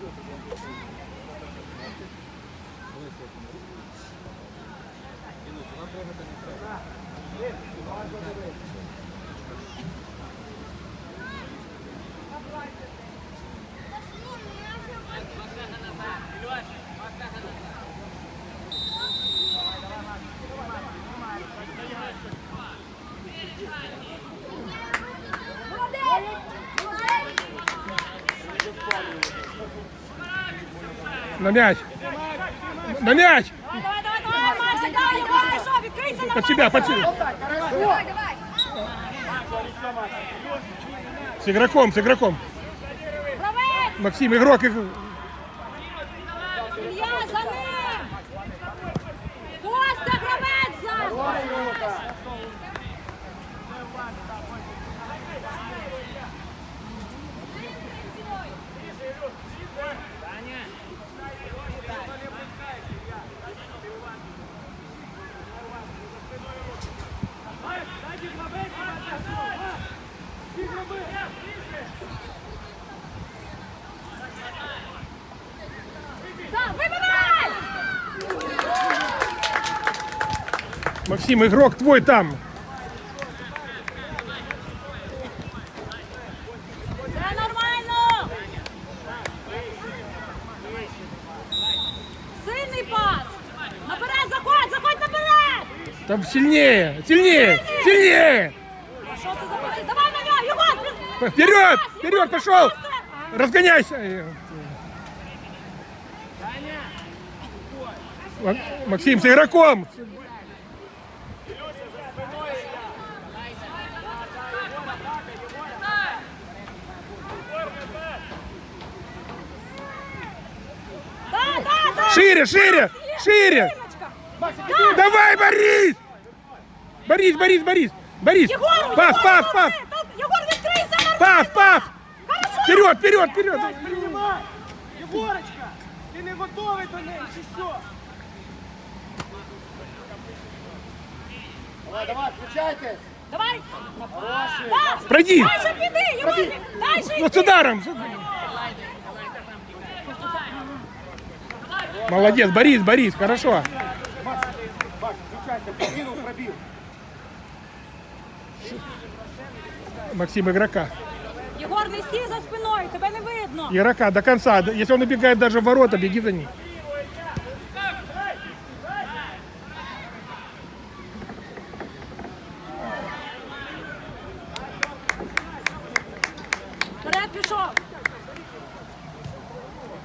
Нам прыгати не треба. На мяч. На мяч. Давай, давай, давай, Максик, давай, Єгор, що, відкрийся на Под себя, под себя. Давай, давай. С игроком, с игроком. Максим, игрок. иг- Максим, игрок твой там. Там сильнее, сильнее, сильнее. Пас? Давай на нього, Єгор! при- Вперед, вперед, пошел. Разгоняйся. Ма- Максим, с игроком. Шире, шире, шире. Синочка! Давай, Борис. Борис, Борис, Борис. Борис. Єгор, Пас, Єгор, пас, пас. молодець! Так, Єгор, відкрийся нормально! Пас, пас. Хорошо! Вперед, вперед, вперед. Приймай! Єгорочка! Ти не готовий до неї, чи що? Давай, давай, включайте. Давай! Хороший. Да! Пройди. Дальше піди, Єгор! Дальше Вот с йди! ударом. Молодец, Борис, Борис, хорошо. Макс, включайся, пробил, пробил. Максим, игрока. Єгор, не стій за спиною, тебе не видно! Игрока до конца. Если он убегает даже в ворота, беги за ним. Вперед пішов!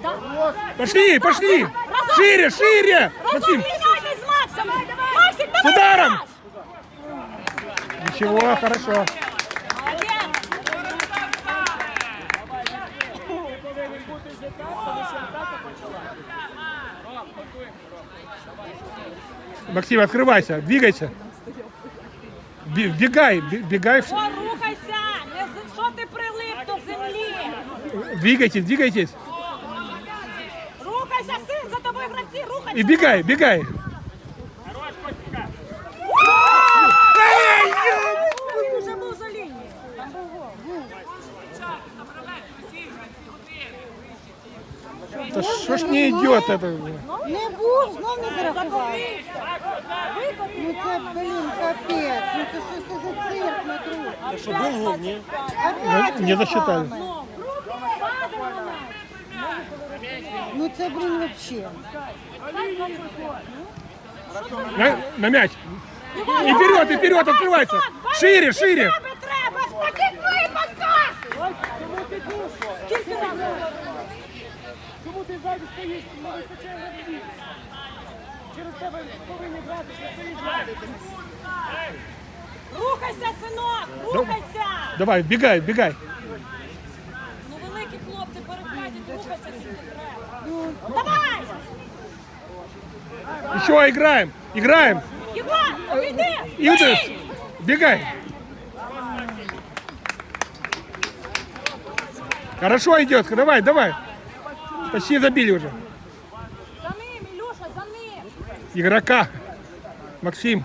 Да. Пошли, пошли. Шире, шире. Максим, Максом! Максик, с ударом. Ничего, хорошо. Максим, открывайся, двигайся. Бе- Бегай, бе- бегай. О, рухайся! Не з- що ти прилип до землі? Двигайтесь, двигайтесь. И бегай, бегай. Він уже був за лінією. Там був гол. Да что ж не идет это? Не був, знов не зарахували. Ну це, блін, капець. Ну це що це за цирк на друг? Що був гол, ні? Опять Не засчитали. це, блін, вообще. На, на мяч. И вперед, и вперед, открывайся. Шире, шире. Тебе треба в таких випадках! Скільки разів? Чому ти ззаді стоїш? Не вистачає гравців. Через тебе повинні брати, що стоїш ззаді. Рухайся, синок, рухайся! Давай, бегай, бегай. Еще играем, играем. Єгор, іди! И вот это, бегай. Хорошо идет, давай, давай. Почти забили уже. За ним, Ілюша, за ним! Игрока. Максим.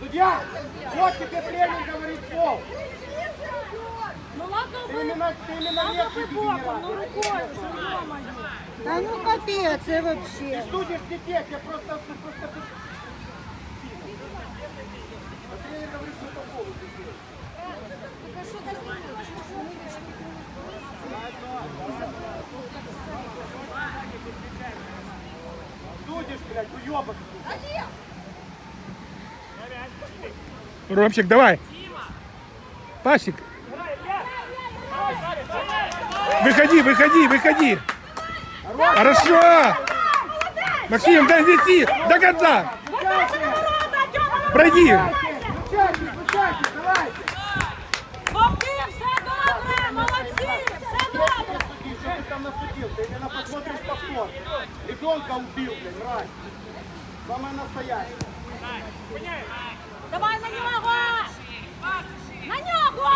Судья! Вот тебе тренер говорит пол. Ну ладно, Ты именно, ты именно нет боком, ну ё-моё. Та ну капець, це вообще. Судишь детей, тебе просто, ты просто... А тренер говорит, что это пол. Судишь, блядь, уёбок. Ромчик, давай. Пасик. Выходи, выходи, выходи. Хорошо. Максим, донеси до конца. Пройди. Ребенка убил, блядь, мразь. Самое настоящее. Давай на нього! На нього!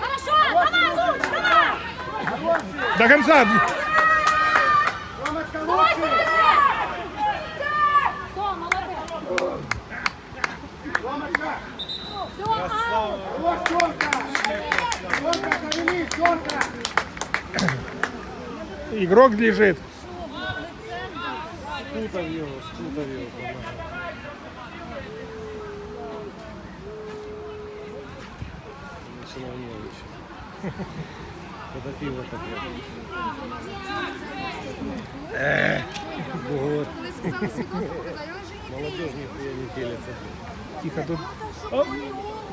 Хорошо, давай, Луч, давай! До конца. Давай, лучший. Все, молодець. Ромочка. Все, аут. Вот Тёмка. Тёмка, завели, Тёмка. Игрок лежит. Скутав його, скутав його. Починав Коли пиво таке. Бугор. Молодежь ніхуя не пілиться. Тихо тут.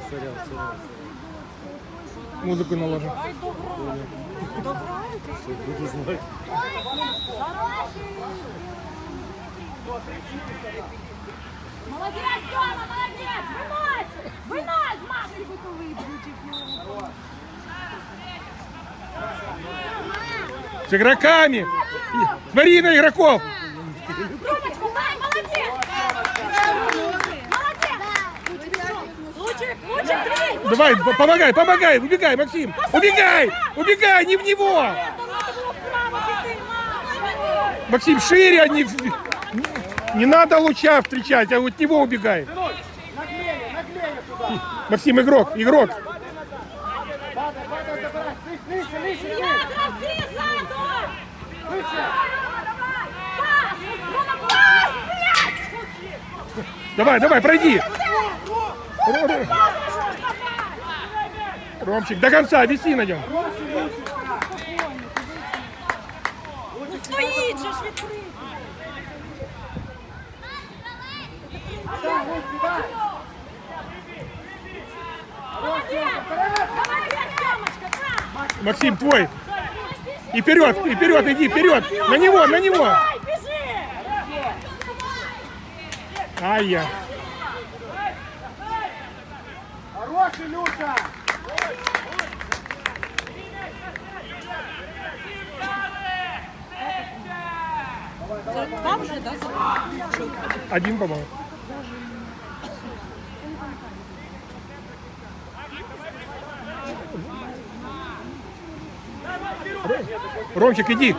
Сорян, сорян. Музыку наложим. Все, буду знати. Молодець, Тьома, молодець! Винось! Винось, Максик! С игроками. Смотри на игроков. Давай, помогай, помогай. Убегай, Максим. Убегай. Убегай, не в него. Максим, шире, а не, не надо луча встречать, а от него убегай. Максим, игрок, игрок. Падай, падай, забирай. Слышь, выше, выше, Я выше. гравці ззаду! Выше. Пас! Рома, пас! Блядь! Давай, давай, пройди. Пас, Р- р- пішов, давай! Ромчик, до конца, виси на нем. Ну стоїть же ж відкритий! Да, вот сюда. Молодець! Молодець, Тьомочка, так! Максим, твой. И вперед, и вперед, иди, вперед. На него, на него. Ай я. Хороший, Люша. Один, по-моему. Ромчик, иди.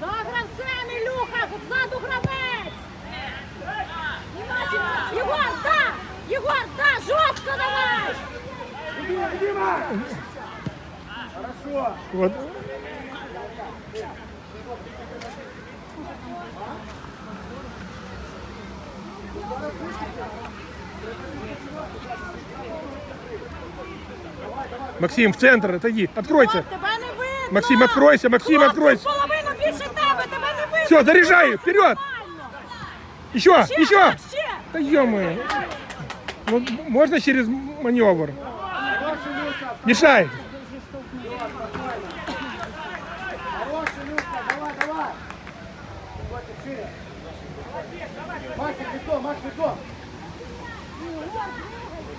За гравцем, Ілюха! Ззаду гравець! Єгор, да! Єгор, да! Жорстко давай! Дима, Дима. Хорошо. Вот. Максим, в центр, отойди. Откройся. Максим, откройся, Максим, откройся. Все, заряжаю, вперед. Еще, еще. так, ще. Да -мо. Ну, можно через маневр? Мешай. Хороший, Люка, давай, давай.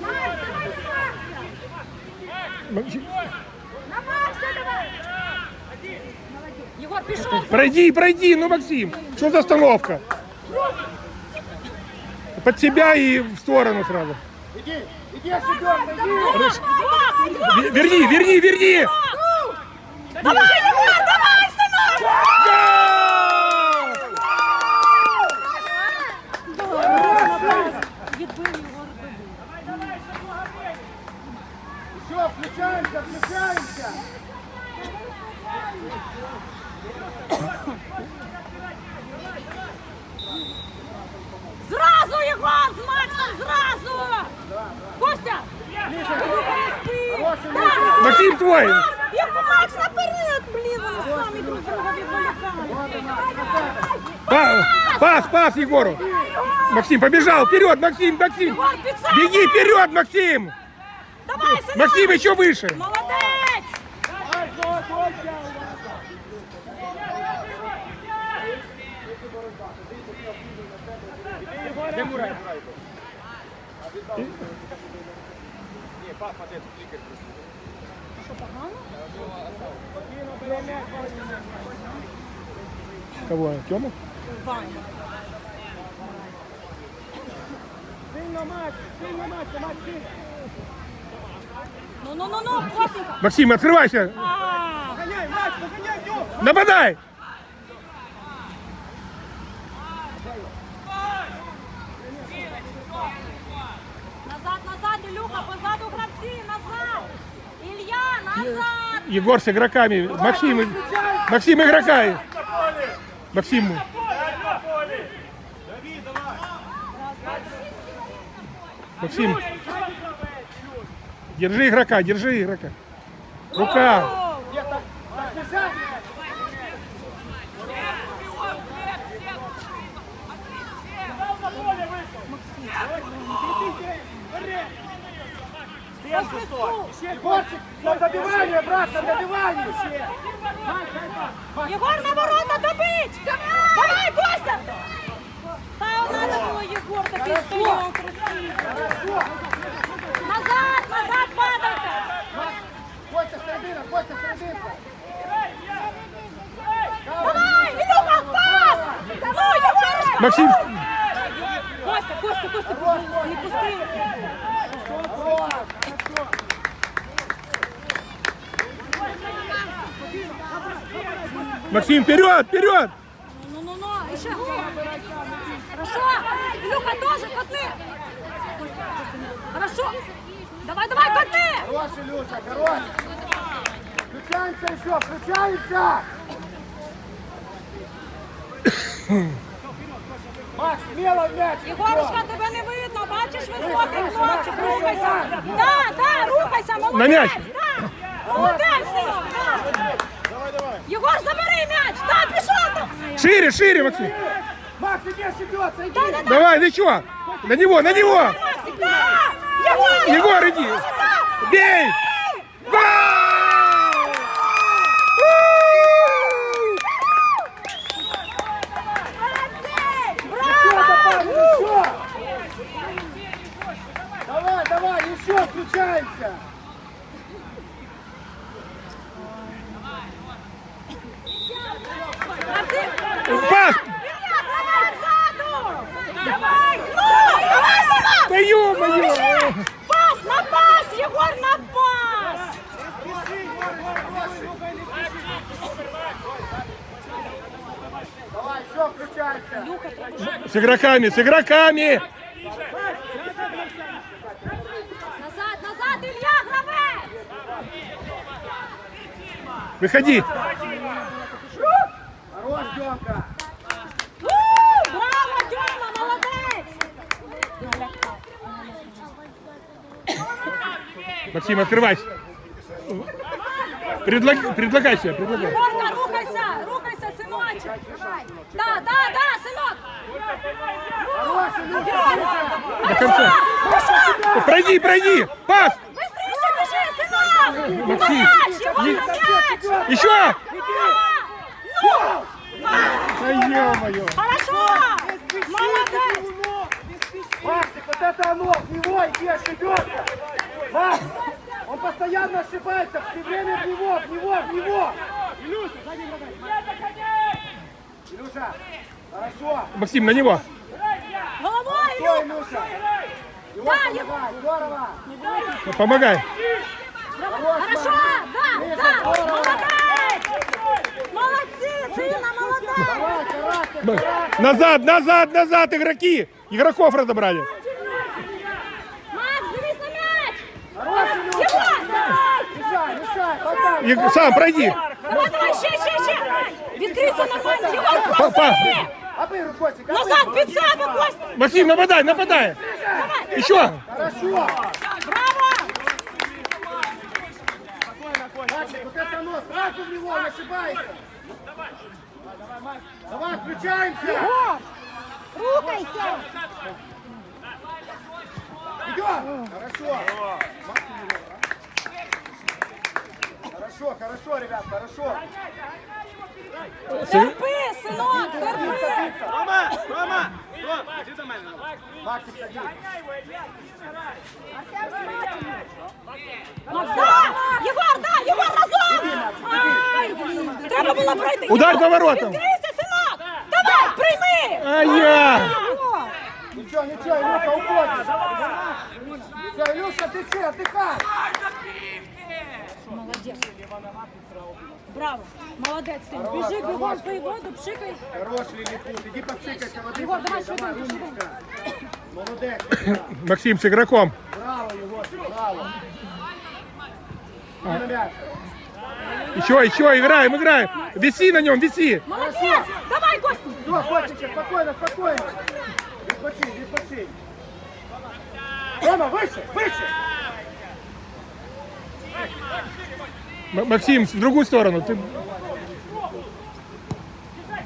Макс, давай с Макса! Максим, На Макса давай! Егор, пішов! Пройди, пройди, ну, Максим. Что за остановка? Под тебя и в сторону сразу. Иди, иди! Ве- Верни, верни, верни! Давай, синок! Все, включаемся, включаемся. Зразу, Єгор, з Максом, зразу! Костя! Рука не спи! Так! Максим твой! Як Макс наперед, блін, вони самі друг друга відволікають. Па- Пас, пас Егору! Максим побежал! Вперед, Максим, Максим! Егор, під себе! Беги вперед, Максим! Давай, синок! Максим еще выше! Молодець! Кого? Тему? Сильно матч, сильно матч сильно. Ну-ну-ну-ну, Костенька! Максим, открывайся! А, Гоняй, матч, погоняй! Нападай! Егор с игроками. Максим, Максим игрока. Максим. Максим. Держи игрока, держи игрока. Рука. Егорчик, на добивание, брат, на добивание. Єгор на ворота добить! Давай, Костя! Та надо було Єгор такий стояв красивий. Назад, назад, падайте! Костя, середина, Костя, серединка. Давай, Ілюха, пас! Ну, Єгор! Максим. Костя, Костя, Костя, не пусти! Максим, вперед, вперед! Ну-ну-ну, еще. Хорошо. Илюха, тоже котны. Хорошо. Давай, давай, котны. Хорош, Илюша, хорош. Включаемся еще, включаемся. Макс, смело мяч. Егорушка, тебе не видно, бачиш високий хлопчик, рухайся. Да, да, рухайся, молодець. На м'яч. Да. Молодець, синок, да. Єгор, забери м'яч. Да, пішов там. Шире, шире, Максим. Макс, иди ошибется, иди. Да, да, да. Давай, ты чё? На него, на него! Да. Егор, Егор, иди! Бей! Гол! С игроками, с игроками! Назад, назад, Илья, гравець! Выходи! Хорош, Демка. Браво, Дьома, молодець! Максим, открывайся! Предлаг... Предлагай себя, предлагай. Егорка, рухайся, рухайся, синочок! Да, да, да. До конца. Пройди, пройди! Пас! Быстріше біжи, синок! Максим! М'яч, Єгор, на м'яч! Еще! Ну! Да ё-моё! Хорошо! Молодець! вот это оно, в него иди, ошибется. Макс, он постоянно ошибается, все время в него, в него, в него. Ілюша, сзади игрокам. Илюша, хорошо. Максим, на него. Головой, Все, Илюх! Илюша. Его Да, помогай, здорово. Помогай. Хорошо, да, да, молодець! Молодці, Дина, молодець! Давай, характер, Б- характер. Назад, назад, назад, игроки. Игроков разобрали. Макс, дивись на м'яч! Хорош, Илюша. Єгор, давай! Мешай, мешай, потом. И сам пройди. Давай, давай, ще, ще, ще! Відкрийся нормально, Єгор, Па- па- проси! Обыгрывай, Костик, Назад, під себе, Костя! Максим, нападай, нападай. Еще. Хорошо. Браво! Максик, вот это оно, сразу в него, не ошибайся. Давай, включаемся. Егор, рухайся. Идем. Хорошо. Хорошо, хорошо, ребят, хорошо. Терпи, синок, терпи! Рома, Рома! Рома, іди до мене. Максик, садись. Макс! Єгор, да! Єгор, разом! Ай, треба було пройти! Удар по воротам. Відкрийся, синок! Давай, прийми! А я. Ничего, ничего, Илюха, уходишь. Все, Илюша, ты все, отдыхай. Молодець. Браво, молодець ти. Біжи бігом пий воду, пшикай. Хорош, Лилипут, иди попшикайся воды. Егор, давай, попей, швиденько, умничка. Молодец. Максим с игроком. Браво, Егор, браво. Иди на мяч. Еще, еще, играем, играем. Виси на нем, виси. Молодець! Давай, Костя! Все, Костик, спокойно, спокойно. Відпочинь, відпочинь. Рома, выше, выше. М- Максим, в другую сторону. Ты...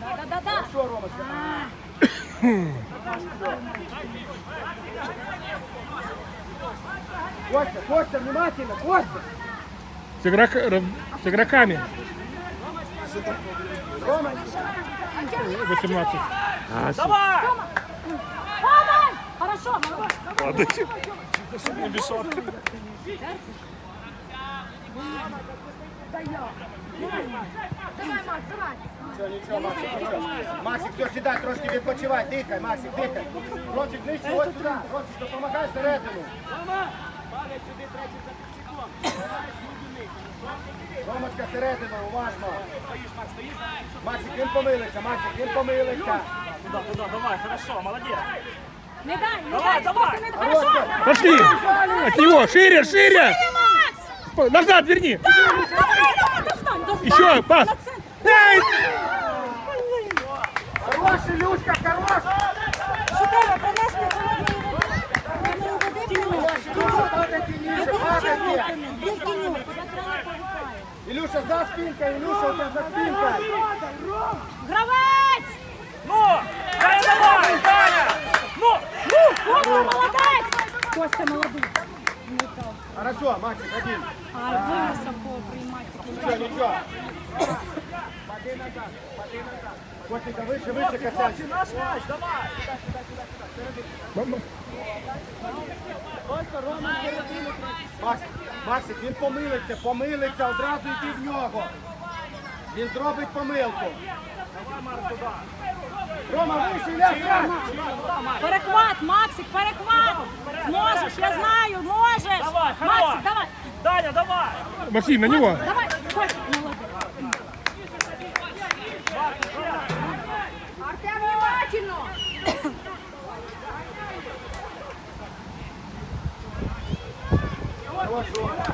Да-да-да! Ромочка? Костя, Костя, внимательно, Костя. С, игрок... с игроками. Рома, 18. Давай! Давай! Хорошо, молодець! Нічого, нічого, Максик, нічого. Максик, все, сідай, трошки відпочивай, дихай, Максик, дихай. Ромчик, нижче, ось сюди. Ромчик, допомагай всередину. Ромочка, всередину, уважно. Максик, він помилиться, Максик, він помилиться. Туда, туда, давай, хорошо, молодец. Не дай, не Давай, дай! давай. Пошли. От него, шире, шире. П- Назад верни. Еще, пас. Эй! Хорош, Илюшка, хорош. Води? Илюша, за спинкой, Илюша, у тебя за спинкой. Гравець! Ну! Дай, давай, Даня! Ну! Костя, молодець! Костя, молодець. Хорошо, Максик, один. а високо приймати такі нічого. Пади назад, пади назад. Котика, вище, вище касаці. Наш матч, давай! сюди, сюди. середину. Максик, він помилиться, помилиться, одразу йти в нього. Він зробить помилку. Рома, вийшли, ляся! Перехват, Максик, перехват! Можеш, я знаю, можеш! Максик, давай! Даня, давай! Максим, на него. Давай. Артем, внимательно! Хорош, Рома,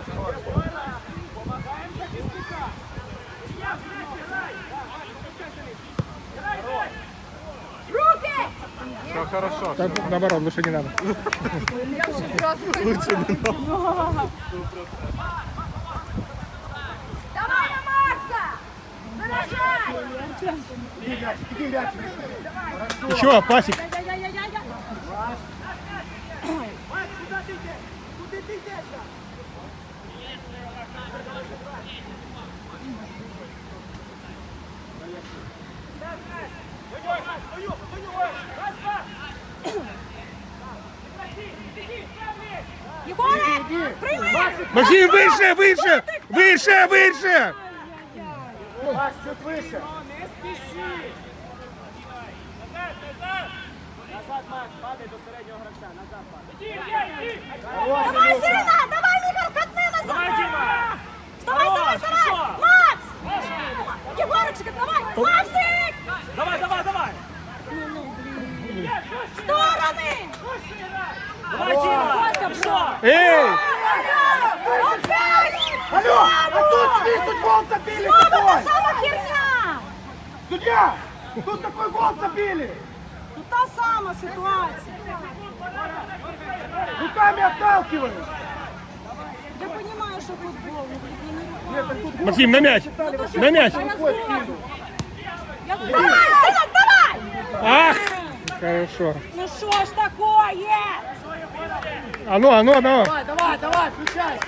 хорош. Руки! Так, наоборот, лучше не надо. Давай на Макса! Заряжай! Иди, мячик, иди, мячик. Хорошо. Еще, пасик. Я-я-я-я-я! Максим, выше, выше, выше, выше. Макс, чуть вище. Назад, Макс, падай до середнього гравця. Назад, падай. Давай, Сирена, давай, забили! Ну та сама ситуація. Руками отталкивают! Я розумію, що футбол, ну Нет, так тут Максим, на мяч, на мяч. Я Давай, синок, давай! Ах, хорошо. Ну що ж такое? А ну, а ну, а ну. Давай, давай, давай, включайся!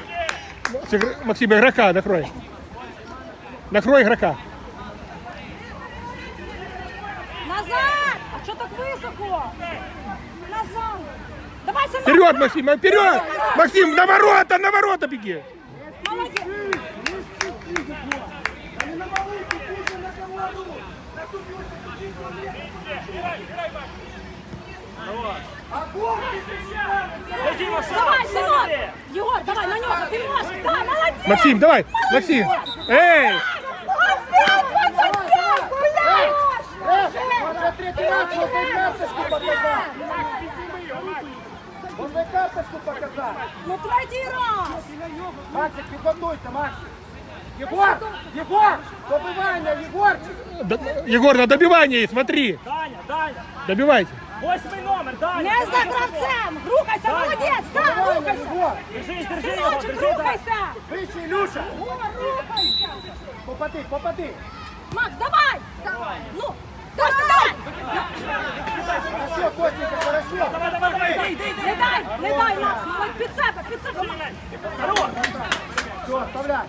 Максим, игрока накрой. Накрой игрока. Назад! А що так високо? Назад! Давай, синок! Вперед, Максим, вперед! Максим, на ворота, на ворота беги. Молодець! Ей, Діма, сам! Давай, Сам синок! іди! Єгор, давай, на нього, ти можеш! Да, молодець! Максим, давай, Максим. Эй, Карточку показать! Можно карточку показать! Ну третій раз! Максик, приготуйся, Максик! Егор! Егор! Добывание, Егорчик! Егор, на добивание, смотри. Даня, Даня! Добивайте. Восьмий номер, Даня! Не за гравцем! Рухайся, молодець! Да, Добывание, рухайся! Егор! Держись, держи його, Синочок, держи, Даня! рухайся! Выше, Илюша! О, рухайся! Попади, попади! Макс, давай! Ну, Костя, давай! Хорошо, Костенька, хорошо! Давай, давай, давай, йди, йди, йди! Не дай, не дай, Макс! Молодь, під себе, під себе, Макс! Хорош! Все, оставляй!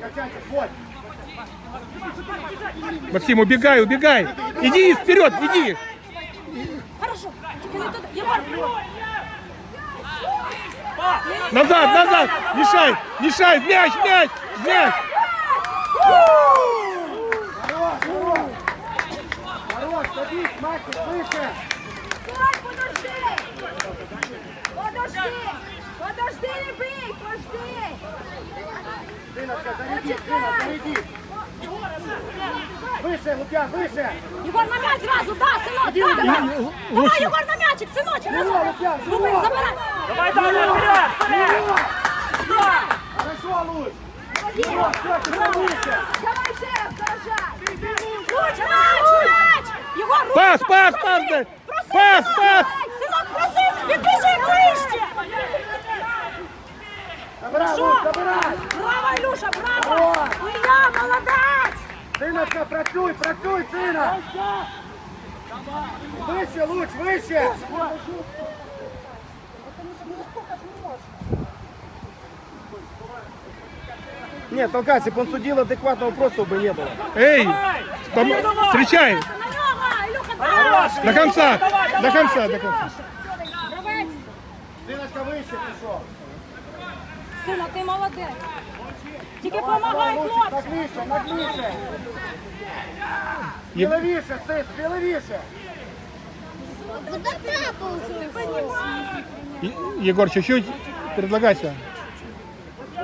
Качайте, вот! Максим, убегай, убегай. Иди вперед, иди. Хорошо, тільки не туди. Єгор! Па! Назад, назад. Мешай, мешай. Мяч, мяч, мяч. Стой, подожди! Подожди! Подожди, не бий, подожди! Сыночка, заряди, сына, заряди! Выше, Лукьян, выше! Єгор, на м'яч зразу, да, синок, да, давай! Давай, Єгор, на м'ячик, синочок, Здорово, Лук'ян, Згуби, здорово. забирай! Давай, Даня, вперед! Вперед! Егор! Хорошо, Луч! Егор, все, теперь выше! Давай ще раз, заражай! Луч, мяч, мяч! Єгор, руки Пас, сам, пас, проси, пас, дай. проси, Пас, синок, пас. Синок, проси, підбіжи ближче! Забирай, Що? Луч, забирай! Браво, Ілюша, браво! Браво! Ілля, молодець! Сыночка, працюй, працюй, сына! Выше, Луч, выше! Нет, толкайся, он судил адекватного вопроса бы не было. Эй, Давай! пом- Давай, давай! встречай. До конца, Давай, давай, до конца, до конца. Гравець! Сыночка, выше пришел. Сина, ти молодець! Тільки Давай, помагай Лучик, хлопцям! так выше, так выше. Е- Смело выше, сын, смело выше. Е- Егор, чуть-чуть предлагайся.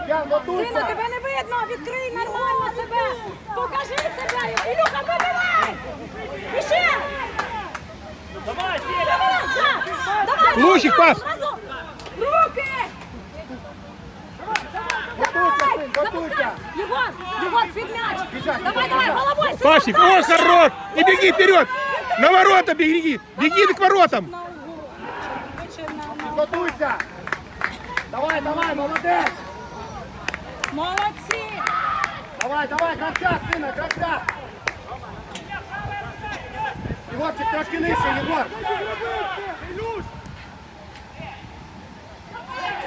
Ян, Сина, готуйся. тебе не видно! Відкрий нормально себе! Покажи себе! Ілюха, вибивай! І ще! Давай, Федя! Давай, да! Давай! Лучик, зразу, пас! зразу! Руки! Готуйся, Давай! сын, Запускай! готуйся. Єгор! Єгор, під м'яч! Біжать, Давай, біжать, давай, біжать. головой! синок, Пасик, о, дальше! хорош. И беги вперед. На ворота беги. Беги к воротам. На угол. Виче на- на- Готуйся. Давай, давай, молодец. Молодці! Давай, давай, гравця, сина, гравця. Єгорчик, трошки нижче, Єгор.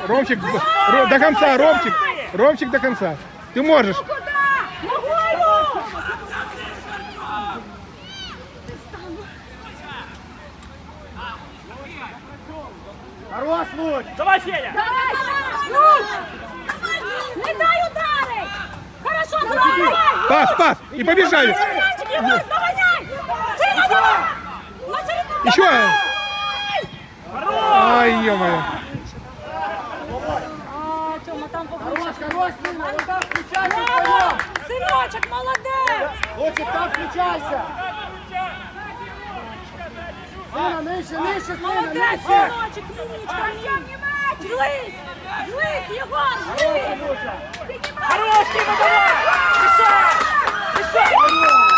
Ромчик, Ро- до конца, Ромчик. Ромчик до конца. Ты можешь. Хорош, Луч. Давай, Федя! Давай! Ну! Не дай ударить! Хорошо, давай, давай! Пас, пас. И побежали. Мальчик, Егор, давай, На середину! Еще. Ай, ё-моё. А, Тёма, там повыше. Хорош, сина, вот так включайся Браво! вдвоем. Сыночек, молодец! Лучик, там включайся. Сина, нижче, нижче, сина, Молодец, нижче. сыночек, умничка! Злись! Злись, Егор, злись! Хорош, Тіма, давай! Мішай! Мішай!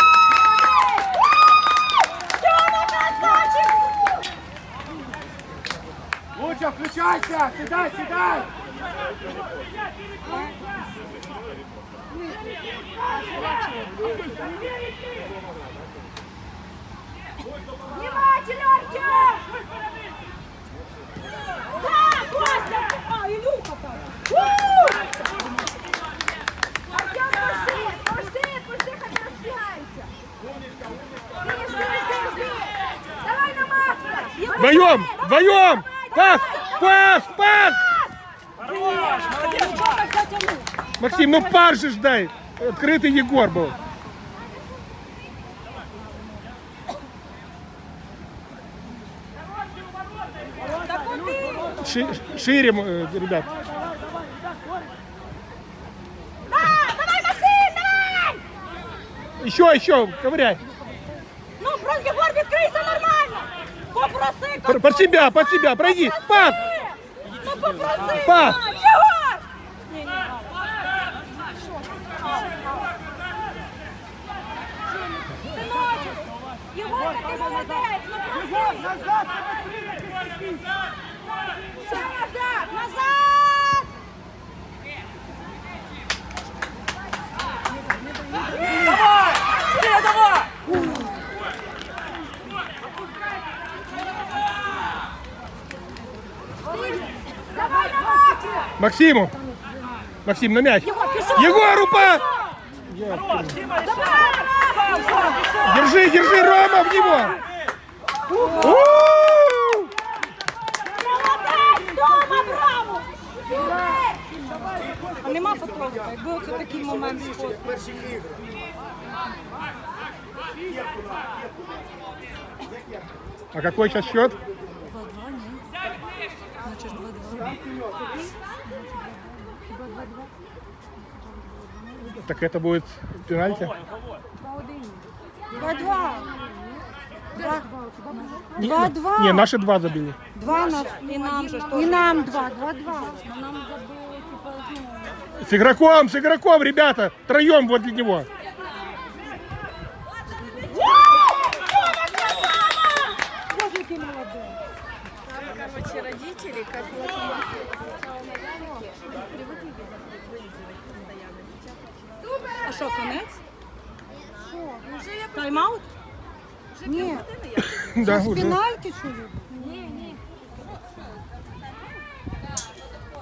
Луча, включайся. Сідай, сідай. Внимательно, Артем! Да, Костя! А, Илюха там! Артем, пошли, пошли, пошли, хай розбігається. Жди, жди, жди. Давай на Макса. Вдвоем, вдвоем. Пас, пас, пас. Хорош! Максим, ну пар же ж дай. Открытый Егор был. Ши- Шире, э, ребят. Да, давай, Максим, давай! Еще, еще, ковыряй. Ну, просто Егор! Под, под себя, под себя, пройди. Пас. Ну, попроси! Пас. мам, Егор! Синочок! Егорка, ти молодець! Ну, проси! Назад! Ще назад! Назад! Давай! Ще давай! Давай на Макса. Максиму. Максим, на мяч. Егор, пішов! Егор, упа! Хорош, Тіма, рішай! Сам, сам, пішов! Держи, держи, Рома, в него. У! Молодець! Дома, браво! А нема фотографа, якби оце такий момент сходу. А какой сейчас счет? Так это будет пенальти? Два-два. Не, Два-два. Не, наши два забили. Два на... І нам же И нам два, два-два. С игроком, с игроком, ребята. Троем возле него. Що, конець? Тайм-аут? Ні, Да, уже. що ли?